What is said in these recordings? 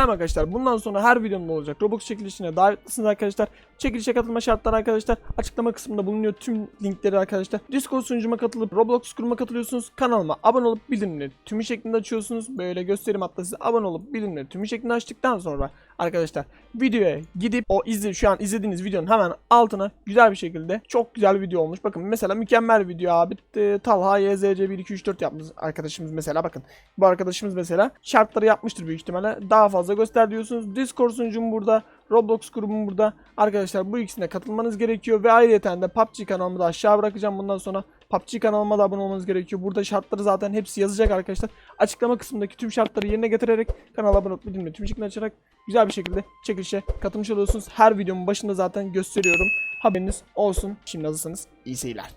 Selam arkadaşlar. Bundan sonra her videomda olacak. Roblox çekilişine davetlisiniz arkadaşlar. Çekilişe katılma şartları arkadaşlar. Açıklama kısmında bulunuyor tüm linkleri arkadaşlar. Discord sunucuma katılıp Roblox kuruma katılıyorsunuz. Kanalıma abone olup bildirimleri tümü şeklinde açıyorsunuz. Böyle gösterim hatta size abone olup bildirimleri tümü şeklinde açtıktan sonra arkadaşlar videoya gidip o izle şu an izlediğiniz videonun hemen altına güzel bir şekilde çok güzel bir video olmuş. Bakın mesela mükemmel video abi. Ee, Talha YZC 1 2 3 4 yapmış arkadaşımız mesela bakın. Bu arkadaşımız mesela şartları yapmıştır büyük ihtimalle. Daha fazla göster diyorsunuz. Discord sunucum burada. Roblox grubum burada. Arkadaşlar bu ikisine katılmanız gerekiyor. Ve ayrıca de PUBG kanalımı da aşağı bırakacağım. Bundan sonra PUBG kanalıma da abone olmanız gerekiyor. Burada şartları zaten hepsi yazacak arkadaşlar. Açıklama kısmındaki tüm şartları yerine getirerek kanala abone olup bildirimleri tüm şekilde açarak güzel bir şekilde çekilişe katılmış oluyorsunuz. Her videomun başında zaten gösteriyorum. Haberiniz olsun. Şimdi hazırsanız iyi seyirler.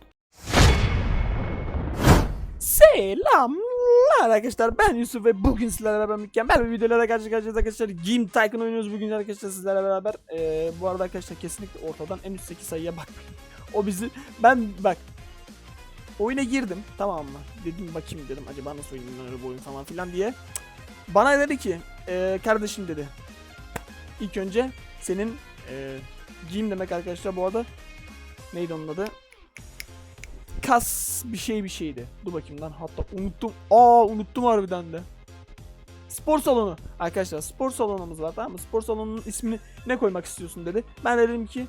Selamlar arkadaşlar ben Yusuf ve bugün sizlerle beraber mükemmel bir videolara karşı karşıyayız arkadaşlar Game Tycoon oynuyoruz bugün arkadaşlar sizlerle beraber Ee, Bu arada arkadaşlar kesinlikle ortadan en üstteki sayıya bakmayın O bizi ben bak Oyuna girdim tamam mı dedim bakayım dedim acaba nasıl oynanır bu oyun falan filan diye. Bana dedi ki "Ee, kardeşim dedi İlk önce senin ee, Game demek arkadaşlar bu arada Neydi onun adı kas bir şey bir şeydi. Dur bakayım lan hatta unuttum. Aa unuttum harbiden de. Spor salonu. Arkadaşlar spor salonumuz var tamam mı? Spor salonunun ismini ne koymak istiyorsun dedi. Ben de dedim ki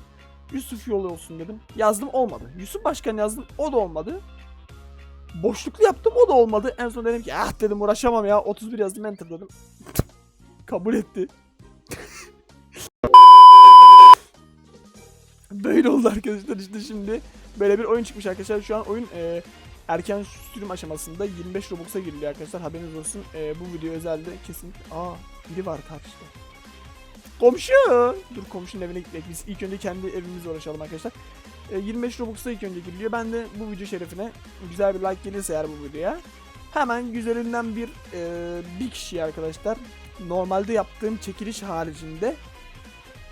Yusuf yolu olsun dedim. Yazdım olmadı. Yusuf Başkan yazdım o da olmadı. Boşluklu yaptım o da olmadı. En son dedim ki ah dedim uğraşamam ya. 31 yazdım enter dedim. Kabul etti. Böyle oldu arkadaşlar işte şimdi böyle bir oyun çıkmış arkadaşlar. Şu an oyun e, erken sürüm aşamasında 25 Robux'a giriliyor arkadaşlar. Haberiniz olsun. E, bu video özelde kesin. Aa biri var karşıda. Komşu. Dur komşunun evine gitmek. Biz ilk önce kendi evimizle uğraşalım arkadaşlar. E, 25 Robux'a ilk önce giriliyor. Ben de bu video şerefine güzel bir like gelirse eğer bu videoya. Hemen güzelinden bir e, bir kişiye arkadaşlar normalde yaptığım çekiliş haricinde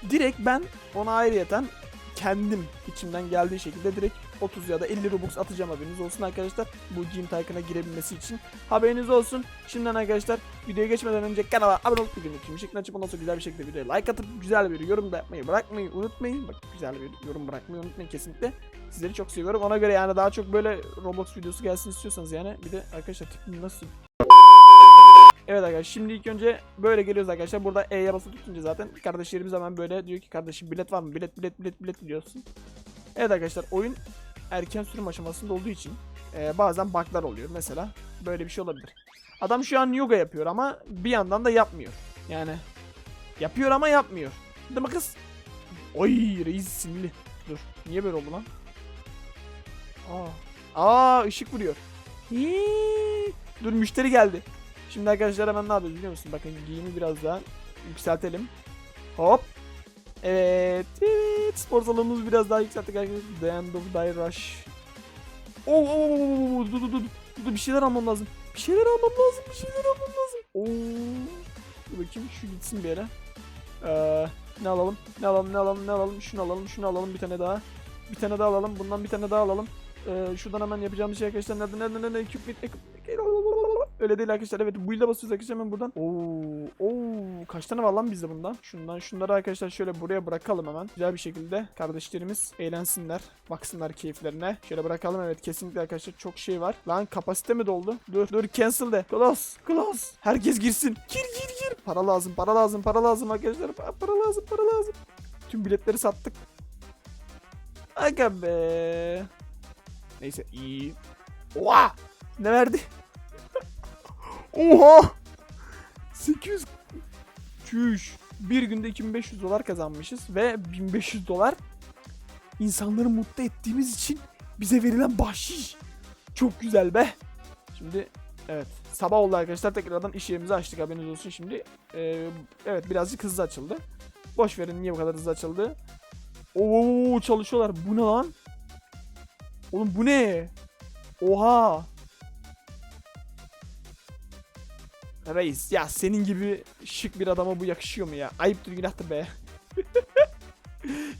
direkt ben ona ayrıyeten kendim içimden geldiği şekilde direkt 30 ya da 50 Robux atacağım haberiniz olsun arkadaşlar. Bu Gym Tycoon'a girebilmesi için. Haberiniz olsun. Şimdiden arkadaşlar videoya geçmeden önce kanala abone olup bildirim tüm şeklini açıp ondan sonra güzel bir şekilde videoya like atıp güzel bir yorum da yapmayı bırakmayı unutmayın. Bak güzel bir yorum bırakmayı unutmayın kesinlikle. Sizleri çok seviyorum. Ona göre yani daha çok böyle Roblox videosu gelsin istiyorsanız yani. Bir de arkadaşlar tipim nasıl Evet arkadaşlar şimdi ilk önce böyle geliyoruz arkadaşlar. Burada E'ye basılı tutunca zaten kardeşlerimiz hemen böyle diyor ki kardeşim bilet var mı? Bilet bilet bilet bilet diyorsun. Evet arkadaşlar oyun erken sürüm aşamasında olduğu için e, bazen bug'lar oluyor. Mesela böyle bir şey olabilir. Adam şu an yoga yapıyor ama bir yandan da yapmıyor. Yani yapıyor ama yapmıyor. Değil mi kız? Oy reis sinirli. Dur. Niye böyle oldu lan? Aa. Aa ışık vuruyor. Hii. Dur müşteri geldi. Şimdi arkadaşlar hemen ne yapıyoruz biliyor musun? Bakın giyimi biraz daha yükseltelim. Hop. Evet. evet. Spor salonumuzu biraz daha yükselttik arkadaşlar. The end of die rush. Oo, oo, oo, oo, oo, dur, dur, dur, dur, dur, bir şeyler almam lazım. Bir şeyler almam lazım. Bir şeyler almam lazım. Oo. Dur bakayım şu gitsin bir yere. Ee, ne alalım? Ne alalım? Ne alalım? Ne alalım? Şunu alalım. Şunu alalım. Bir tane daha. Bir tane daha alalım. Bundan bir tane daha alalım. Ee, şuradan hemen yapacağımız şey arkadaşlar. Nerede? Nerede? Nerede? Equipment. equipment. Öyle değil arkadaşlar. Evet bu ile basıyoruz arkadaşlar hemen buradan. Oo, kaç tane var lan bizde bundan? Şundan şunları arkadaşlar şöyle buraya bırakalım hemen. Güzel bir şekilde kardeşlerimiz eğlensinler. Baksınlar keyiflerine. Şöyle bırakalım evet kesinlikle arkadaşlar çok şey var. Lan kapasite mi doldu? Dur dur cancel de. Close close. Herkes girsin. Gir gir gir. Para lazım para lazım para lazım arkadaşlar. Pa- Para lazım para lazım. Tüm biletleri sattık. Aga be. Neyse iyi. Oha! Ne verdi? Oha! 800 Çüş. Bir günde 2500 dolar kazanmışız ve 1500 dolar insanları mutlu ettiğimiz için bize verilen bahşiş. Çok güzel be. Şimdi evet sabah oldu arkadaşlar tekrardan iş yerimizi açtık haberiniz olsun şimdi. Ee, evet birazcık hızlı açıldı. Boş verin niye bu kadar hızlı açıldı. Oo çalışıyorlar. Bu ne lan? Oğlum bu ne? Oha. Reis ya senin gibi şık bir adama bu yakışıyor mu ya? Ayıptır günahtır be.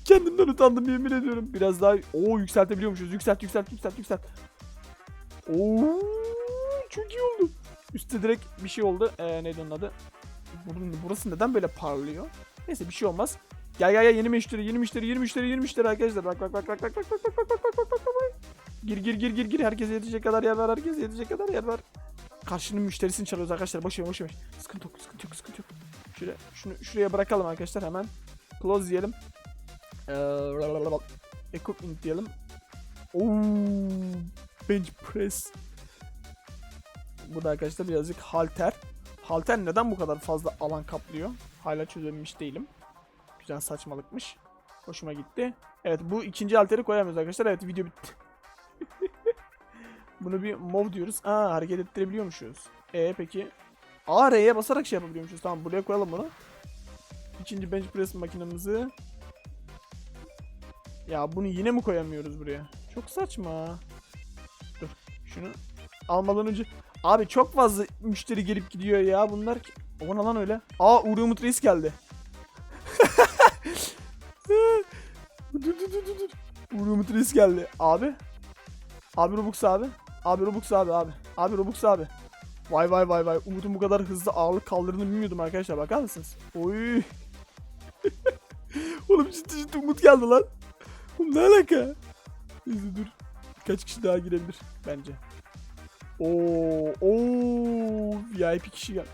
Kendimden utandım yemin ediyorum. Biraz daha o yükseltebiliyormuşuz. Yükselt yükselt yükselt yükselt. Oo çok iyi oldu. Üstte direkt bir şey oldu. Ee, neydi onun adı? Burası neden böyle parlıyor? Neyse bir şey olmaz. Gel gel gel yeni müşteri yeni müşteri yeni müşteri yeni müşteri arkadaşlar. Bak bak bak bak bak bak bak bak bak bak bak bak bak. Gir gir gir gir gir herkese yetecek kadar yer var herkese yetecek kadar yer var. Karşının müşterisini çalıyoruz arkadaşlar. Boş ver boş ver. Sıkıntı yok sıkıntı yok sıkıntı yok. Şöyle şunu şuraya bırakalım arkadaşlar hemen. Close diyelim. Eee equipment diyelim. Oo, bench press. Bu da arkadaşlar birazcık halter. Halter neden bu kadar fazla alan kaplıyor? Hala çözebilmiş değilim. Güzel saçmalıkmış. Hoşuma gitti. Evet bu ikinci halteri koyamıyoruz arkadaşlar. Evet video bitti. Bunu bir mov diyoruz. Aa hareket ettirebiliyormuşuz. E peki. A R'ye basarak şey yapabiliyormuşuz. Tamam buraya koyalım bunu. İkinci bench press makinemizi. Ya bunu yine mi koyamıyoruz buraya? Çok saçma. Dur şunu almadan önce. Abi çok fazla müşteri gelip gidiyor ya bunlar. ki- O ne lan öyle? Aa Uğur Reis geldi. dur dur dur dur. Uğur Reis geldi. Abi. Abi Robux abi. Abi Robux abi abi. Abi Robux abi. Vay vay vay vay. Umut'un bu kadar hızlı ağırlık kaldırdığını bilmiyordum arkadaşlar. Bakar mısınız? Oy. Oğlum ciddi ciddi Umut geldi lan. Oğlum ne alaka? Neyse dur. Birkaç kişi daha girebilir bence. Oo, oo, VIP kişi gel.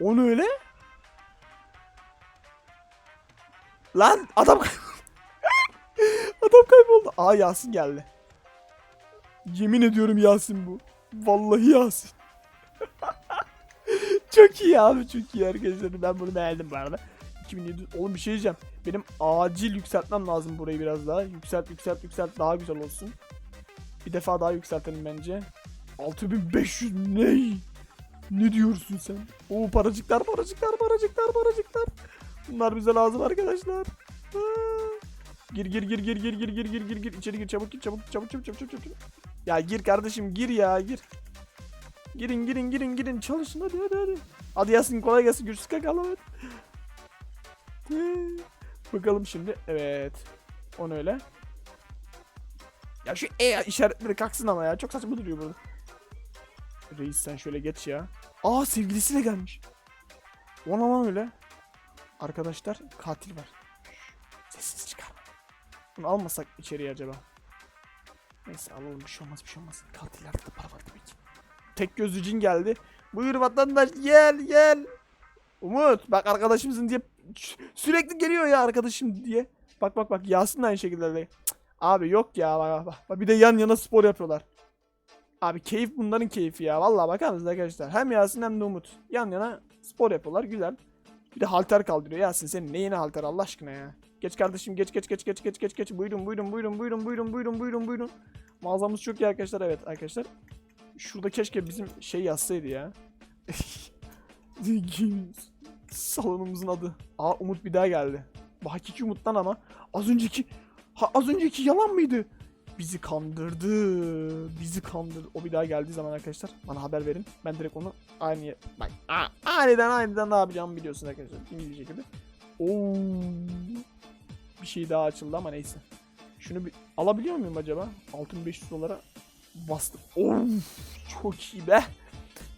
O ne öyle? Lan adam adam kayboldu. Aa Yasin geldi. Yemin ediyorum Yasin bu. Vallahi Yasin. çok iyi abi çok iyi arkadaşlar. Ben bunu beğendim bu arada. 2700 oğlum bir şey diyeceğim. Benim acil yükseltmem lazım burayı biraz daha. Yükselt yükselt yükselt daha güzel olsun. Bir defa daha yükseltelim bence. 6500 ne? Ne diyorsun sen? Oo paracıklar paracıklar paracıklar paracıklar. Bunlar bize lazım arkadaşlar. Aa. Gir gir gir gir gir gir gir gir gir gir içeri gir çabuk gir çabuk çabuk çabuk çabuk çabuk çabuk. Ya gir kardeşim gir ya gir. Girin girin girin girin çalışın hadi hadi hadi. Hadi Yasin kolay gelsin güçsüz kakalım hadi. Bakalım şimdi. Evet. On öyle. Ya şu E işaretleri kalksın ama ya. Çok saçma duruyor burada. Reis sen şöyle geç ya. Aa sevgilisiyle gelmiş. Ona lan öyle. Arkadaşlar katil var. Sessiz çıkar. Bunu almasak içeriye acaba? Neyse alalım bir şey olmaz bir şey olmaz. Katillerde de para var demek. Tek gözlü cin geldi. Buyur vatandaş gel gel. Umut bak arkadaşımızın diye sürekli geliyor ya arkadaşım diye. Bak bak bak Yasin de aynı şekilde. de. Cık, Abi yok ya bak, bak bak. Bir de yan yana spor yapıyorlar. Abi keyif bunların keyfi ya. Vallahi bakar mısınız arkadaşlar? Hem Yasin hem de Umut. Yan yana spor yapıyorlar güzel. Bir de halter kaldırıyor. Yasin senin neyine halter Allah aşkına ya. Geç kardeşim geç geç geç geç geç geç geç. Buyurun buyurun buyurun buyurun buyurun buyurun buyurun buyurun. Mağazamız çok iyi arkadaşlar evet arkadaşlar. Şurada keşke bizim şey yazsaydı ya. Salonumuzun adı. Aa Umut bir daha geldi. Bu hakiki Umut'tan ama az önceki ha, az önceki yalan mıydı? Bizi kandırdı. Bizi kandırdı. O bir daha geldiği zaman arkadaşlar bana haber verin. Ben direkt onu aynı bak aniden aniden ne yapacağımı biliyorsunuz arkadaşlar. Bir şekilde. Oo. Bir şey daha açıldı ama neyse. Şunu bir alabiliyor muyum acaba? 6500 dolara bastım. Of çok iyi be.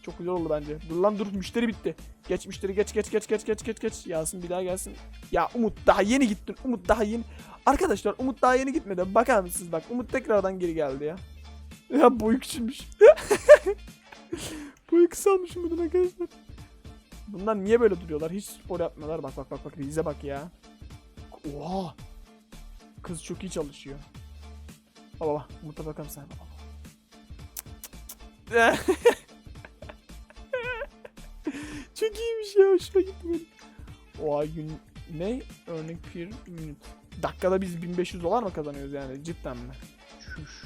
Çok güzel oldu bence. Dur lan dur müşteri bitti. Geç müşteri geç geç geç geç geç geç geç. Yasin bir daha gelsin. Ya Umut daha yeni gittin. Umut daha yeni. Arkadaşlar Umut daha yeni gitmedi. Bakar mısınız bak. Umut tekrardan geri geldi ya. Ya boyu küçülmüş. boyu kısalmış Umut'un arkadaşlar. Bunlar niye böyle duruyorlar? Hiç spor yapmıyorlar. Bak bak bak bak. Rize bak ya. Oha. Kız çok iyi çalışıyor. Baba baba. Umut'a bakalım sen. Baba. Çok iyiymiş ya hoşuma gitti benim. Oha gün ne? Örnek bir minut. Dakikada biz 1500 dolar mı kazanıyoruz yani cidden mi? Şuş.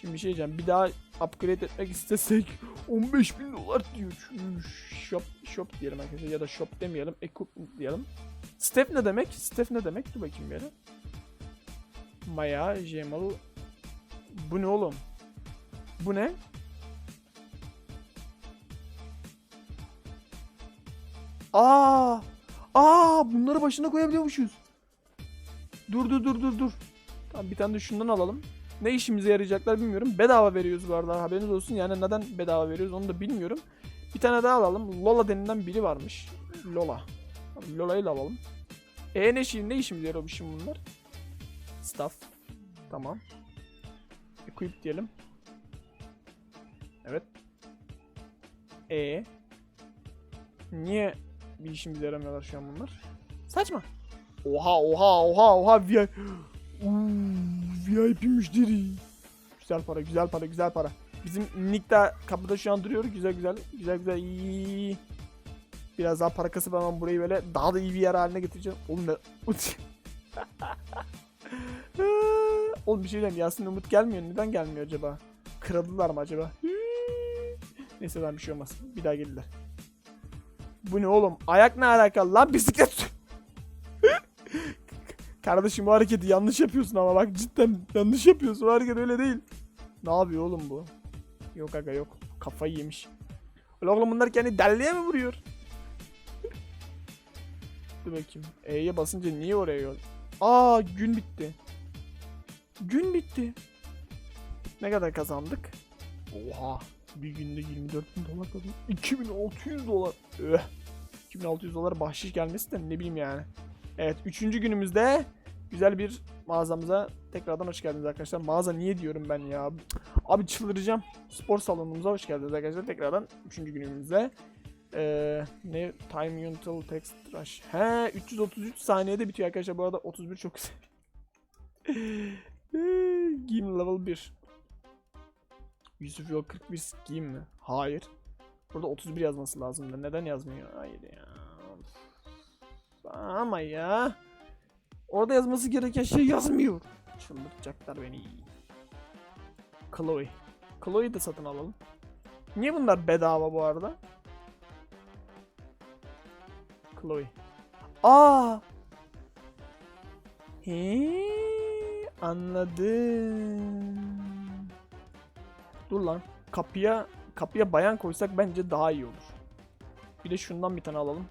Şimdi bir şey diyeceğim. Bir daha upgrade etmek istesek 15 bin dolar diyor. Şuş. Shop, shop diyelim arkadaşlar ya da shop demeyelim. Equipment diyelim. Step ne demek? Step ne demek? Dur bakayım bir yere. Maya, Jamal. Bu ne oğlum? Bu ne? Aa! Aa! Bunları başına koyabiliyormuşuz. Dur dur dur dur dur. Tamam bir tane de şundan alalım. Ne işimize yarayacaklar bilmiyorum. Bedava veriyoruz bu arada haberiniz olsun. Yani neden bedava veriyoruz onu da bilmiyorum. Bir tane daha alalım. Lola denilen biri varmış. Lola. Lola'yı da alalım. E ne, işi, ne işimize şimdi bunlar? Staff. Tamam. Equip diyelim. Evet. E Niye bir işimize yaramıyorlar şu an bunlar? Saçma. Oha oha oha oha VIP. VIP müşteri. Güzel para güzel para güzel para. Bizim Nick de kapıda şu an duruyor. Güzel güzel. Güzel güzel. iyi. Biraz daha para kasıp hemen burayı böyle daha da iyi bir yer haline getireceğim. Oğlum ne? Oğlum bir şey diyeyim. Yasin Umut gelmiyor. Neden gelmiyor acaba? Kırıldılar mı acaba? Neyse lan bir şey olmaz. Bir daha gelirler. Bu ne oğlum? Ayak ne alakalı lan? Bisiklet. Kardeşim bu hareketi yanlış yapıyorsun ama bak cidden yanlış yapıyorsun. Bu hareket öyle değil. Ne yapıyor oğlum bu? Yok aga yok. Kafayı yemiş. Ulan oğlum bunlar kendi delliye mi vuruyor? Dur bakayım. E'ye basınca niye oraya yol? Aa gün bitti. Gün bitti. Ne kadar kazandık? Oha. Bir günde 24 bin dolar kazandım. 2600 dolar. Öh. 2600 dolar bahşiş gelmesi de ne bileyim yani. Evet üçüncü günümüzde güzel bir mağazamıza tekrardan hoş geldiniz arkadaşlar. Mağaza niye diyorum ben ya? Abi çıldıracağım. Spor salonumuza hoş geldiniz arkadaşlar. Tekrardan üçüncü günümüzde. Ee, ne? Time Until Text Rush. He 333 saniyede bitiyor arkadaşlar. Bu arada 31 çok güzel. Game level 1. Yusuf Yol 41 game mi? Hayır. Burada 31 yazması lazım Neden yazmıyor? Hayır ya. Ama ya. Orada yazması gereken şey yazmıyor. Çıldırtacaklar beni. Chloe. Chloe'yi de satın alalım. Niye bunlar bedava bu arada? Chloe. Aa! He, anladım. Dur lan. Kapıya kapıya bayan koysak bence daha iyi olur. Bir de şundan bir tane alalım.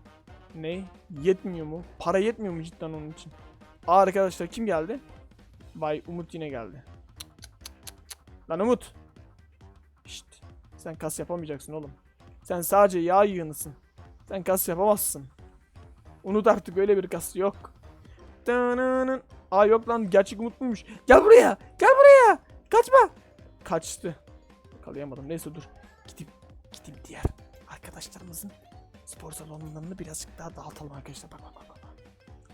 Ne? Yetmiyor mu? Para yetmiyor mu cidden onun için? Aa, arkadaşlar kim geldi? Vay Umut yine geldi. Lan Umut. Şşt. Sen kas yapamayacaksın oğlum. Sen sadece yağ yığınısın. Sen kas yapamazsın. Unut artık öyle bir kas yok. Aa yok lan gerçek Umut muymuş? Gel buraya. Gel buraya. Kaçma. Kaçtı. Yakalayamadım. Neyse dur. Gidip gidip diğer arkadaşlarımızın spor salonlarını birazcık daha dağıtalım arkadaşlar. Bak bak bak. bak.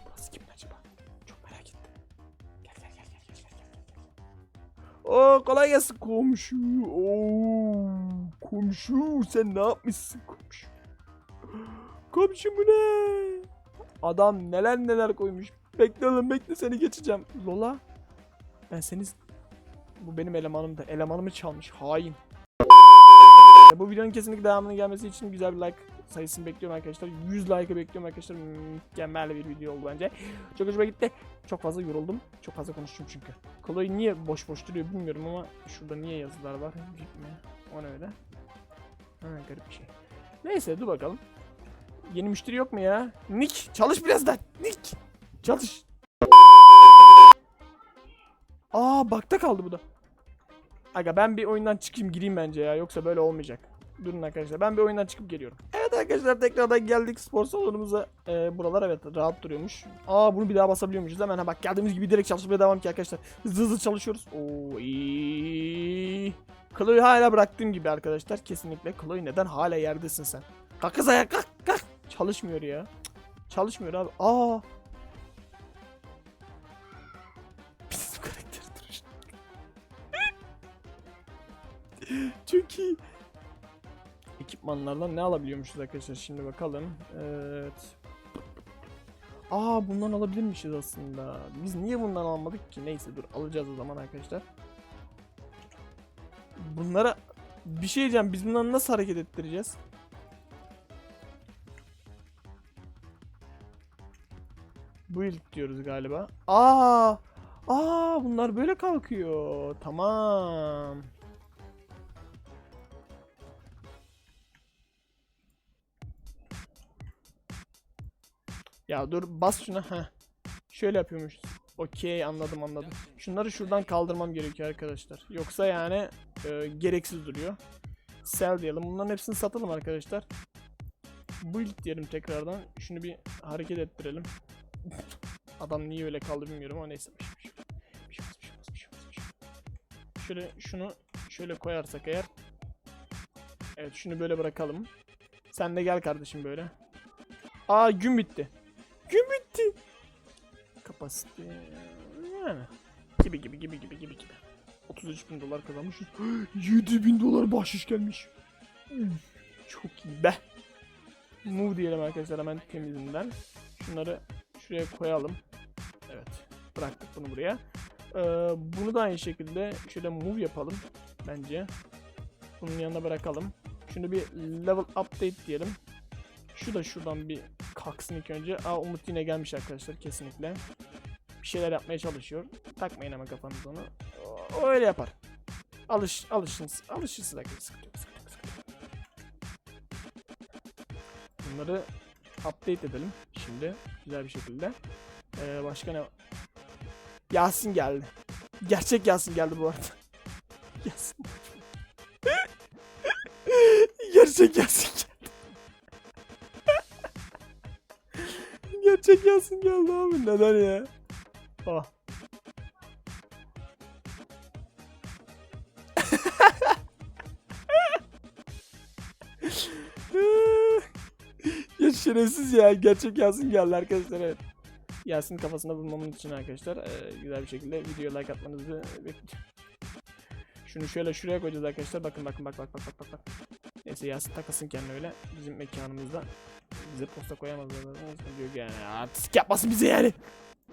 Burası kimin acaba? Çok merak ettim. Gel gel gel gel gel gel gel. Oo kolay gelsin komşu. Oo komşu sen ne yapmışsın komşu? Komşu bu ne? Adam neler neler koymuş. Bekle oğlum bekle seni geçeceğim. Lola ben seni bu benim elemanım da elemanımı çalmış hain. Bu videonun kesinlikle devamının gelmesi için güzel bir like sayısını bekliyorum arkadaşlar. 100 like'ı bekliyorum arkadaşlar. Mükemmel bir video oldu bence. Çok hoşuma gitti. Çok fazla yoruldum. Çok fazla konuştum çünkü. Chloe niye boş boş duruyor bilmiyorum ama şurada niye yazılar var? Gitme. O ne öyle? Ha garip bir şey. Neyse dur bakalım. Yeni müşteri yok mu ya? Nick çalış biraz da. Nick çalış. Aa bakta kaldı bu da. Aga ben bir oyundan çıkayım gireyim bence ya yoksa böyle olmayacak. Durun arkadaşlar ben bir oyundan çıkıp geliyorum. Evet arkadaşlar tekrardan geldik spor salonumuza. Ee, buralar evet rahat duruyormuş. Aa bunu bir daha basabiliyormuşuz hemen ha bak geldiğimiz gibi direkt çalışmaya devam ki arkadaşlar. Hızlı hızlı çalışıyoruz. Oo iyi. Chloe hala bıraktığım gibi arkadaşlar kesinlikle. Chloe neden hala yerdesin sen? Kalk kız ayağa kalk kalk. Çalışmıyor ya. Çalışmıyor abi. Aa. Çok. Ekipmanlardan ne alabiliyormuşuz arkadaşlar şimdi bakalım. Evet. Aa bundan alabilirmişiz aslında. Biz niye bundan almadık ki? Neyse dur alacağız o zaman arkadaşlar. Bunlara bir şey diyeceğim. Biz bunları nasıl hareket ettireceğiz? Bu ilk diyoruz galiba. Aa! Aa bunlar böyle kalkıyor. Tamam. Ya dur bas şuna. Heh. Şöyle yapıyormuşuz. Okey anladım anladım. Şunları şuradan kaldırmam gerekiyor arkadaşlar. Yoksa yani e, gereksiz duruyor. Sell diyelim. Bunların hepsini satalım arkadaşlar. Build diyelim tekrardan. Şunu bir hareket ettirelim. Adam niye öyle kaldı bilmiyorum ama neyse. Şey şey şey. Şöyle şunu şöyle koyarsak eğer. Evet şunu böyle bırakalım. Sen de gel kardeşim böyle. Aa gün bitti. Bitti. Kapasite yani gibi gibi gibi gibi gibi gibi. 33 bin dolar kazanmışız. 7 bin dolar bahşiş gelmiş. Üf, Çok iyi be. Move diyelim arkadaşlar hemen temizinden. Şunları şuraya koyalım. Evet. Bıraktık bunu buraya. Ee, bunu da aynı şekilde şöyle move yapalım. Bence. Bunun yanına bırakalım. Şunu bir level update diyelim. Şu da şuradan bir kalksın ilk önce. Aa Umut yine gelmiş arkadaşlar kesinlikle. Bir şeyler yapmaya çalışıyor. Takmayın ama kafanıza onu. O öyle yapar. Alış, alışırsınız. Alışırsınız arkadaşlar. Bunları update edelim şimdi güzel bir şekilde. Ee, başka ne? Yasin geldi. Gerçek Yasin geldi bu arada. Yasin. Gerçek Yasin Gerçek Yasin geldi abi. Neden ya? Ah. ya şerefsiz ya. Gerçek Yasin geldi arkadaşlar evet. Yasin kafasına vurmamın için arkadaşlar e, güzel bir şekilde video like atmanızı bekliyorum. Şunu şöyle şuraya koyacağız arkadaşlar. Bakın bakın bak bak bak bak bak. Neyse Yasin takasın kendine öyle. Bizim mekanımızda bize posta koyamazlar. Diyor yani artistik yapmasın bize yani.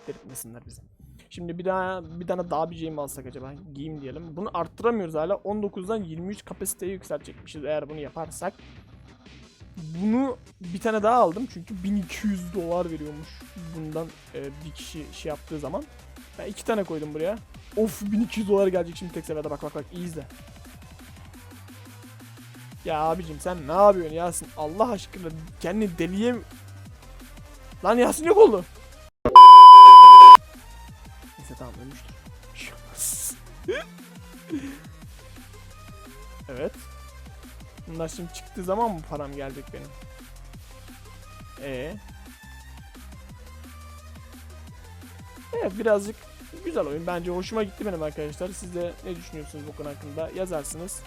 Delirtmesinler bizi. Şimdi bir daha bir tane daha bir şey mi alsak acaba? Giyim diyelim. Bunu arttıramıyoruz hala. 19'dan 23 kapasiteyi yükseltecekmişiz eğer bunu yaparsak. Bunu bir tane daha aldım çünkü 1200 dolar veriyormuş bundan e, bir kişi şey yaptığı zaman. Ben iki tane koydum buraya. Of 1200 dolar gelecek şimdi tek seferde bak bak bak iyi izle. Ya abicim sen ne yapıyorsun Yasin? Allah aşkına kendini deliye mi- Lan Yasin yok oldu. Neyse tamam ölmüştür. Evet. Bunlar şimdi çıktığı zaman mı param gelecek benim? Ee. Evet birazcık güzel oyun. Bence hoşuma gitti benim arkadaşlar. Siz de ne düşünüyorsunuz bu konu hakkında yazarsınız.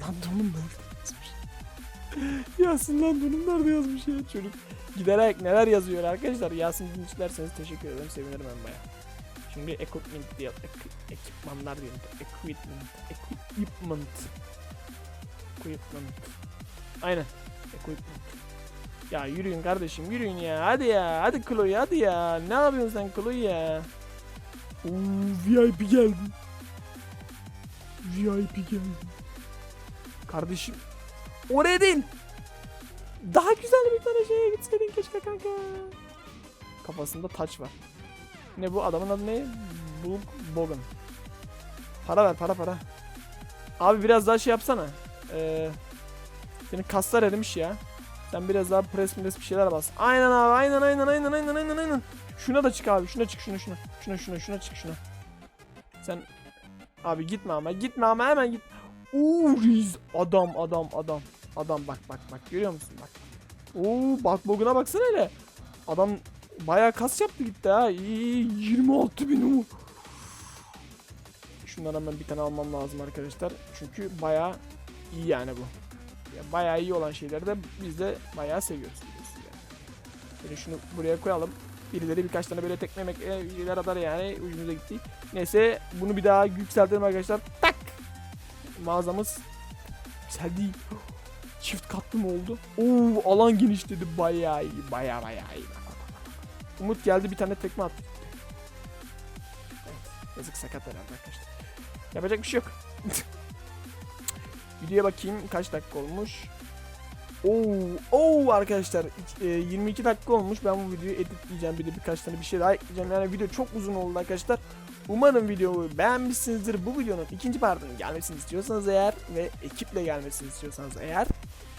Lan donum nerede yazmış? Yasin lan donum nerede yazmış ya çocuk. Giderek neler yazıyor arkadaşlar. Yasin dinçlerseniz teşekkür ederim. Sevinirim ben baya. Şimdi equipment diye ek- ekipmanlar diyelim. Equipment. Equipment. Equipment. Aynen. Equipment. Ya yürüyün kardeşim yürüyün ya. Hadi ya. Hadi Chloe hadi ya. Ne yapıyorsun sen Chloe ya? Oo, VIP geldi. VIP geldi. Kardeşim. Oraya değil. Daha güzel bir tane şeye gitseydin keşke kanka. Kafasında taç var. Ne bu adamın adı ne? Bulk Bogan. Para ver para para. Abi biraz daha şey yapsana. Ee, senin kaslar erimiş ya. Sen biraz daha pres pres bir şeyler bas. Aynen abi aynen aynen aynen aynen aynen aynen. Şuna da çık abi şuna çık şuna şuna. Şuna şuna şuna çık şuna. Sen abi gitme ama gitme ama hemen git. Uuu reis adam adam adam. Adam bak bak bak görüyor musun bak. Oo bak buguna baksana hele. Adam bayağı kas yaptı gitti ha. İyi 26 bin umut. Şundan hemen bir tane almam lazım arkadaşlar. Çünkü bayağı iyi yani bu. Ya bayağı iyi olan şeyleri de biz de bayağı seviyoruz. yani. Şimdi şunu buraya koyalım. Birileri birkaç tane böyle tekme mekme biriler atar yani ucumuza gitti. Neyse bunu bir daha yükseltelim arkadaşlar. Mağazamız güzel değil. Çift katlı mı oldu? Oo alan genişledi bayağı iyi. Bayağı bayağı iyi. Umut geldi bir tane tekme attı. Yazık sakat herhalde arkadaşlar. Yapacak bir şey yok. Videoya bakayım kaç dakika olmuş. Oo, oo arkadaşlar e, 22 dakika olmuş. Ben bu videoyu editleyeceğim. Bir de birkaç tane bir şey daha ekleyeceğim. Yani video çok uzun oldu arkadaşlar. Umarım videoyu beğenmişsinizdir. Bu videonun ikinci partının gelmesini istiyorsanız eğer ve ekiple gelmesini istiyorsanız eğer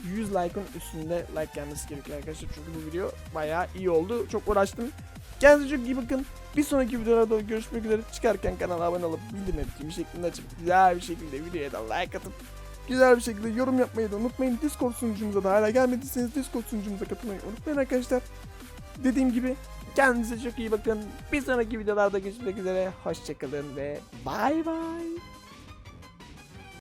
100 like'ın üstünde like gelmesi gerekiyor arkadaşlar. Çünkü bu video bayağı iyi oldu. Çok uğraştım. Kendinize çok iyi bakın. Bir sonraki videolarda görüşmek üzere. Çıkarken kanala abone olup bildirim ettiğim şeklinde açıp güzel bir şekilde videoya da like atıp güzel bir şekilde yorum yapmayı da unutmayın. Discord sunucumuza da hala gelmediyseniz Discord sunucumuza katılmayı unutmayın arkadaşlar. Dediğim gibi kendinize çok iyi bakın. Bir sonraki videolarda görüşmek üzere. Hoşçakalın ve bay bay.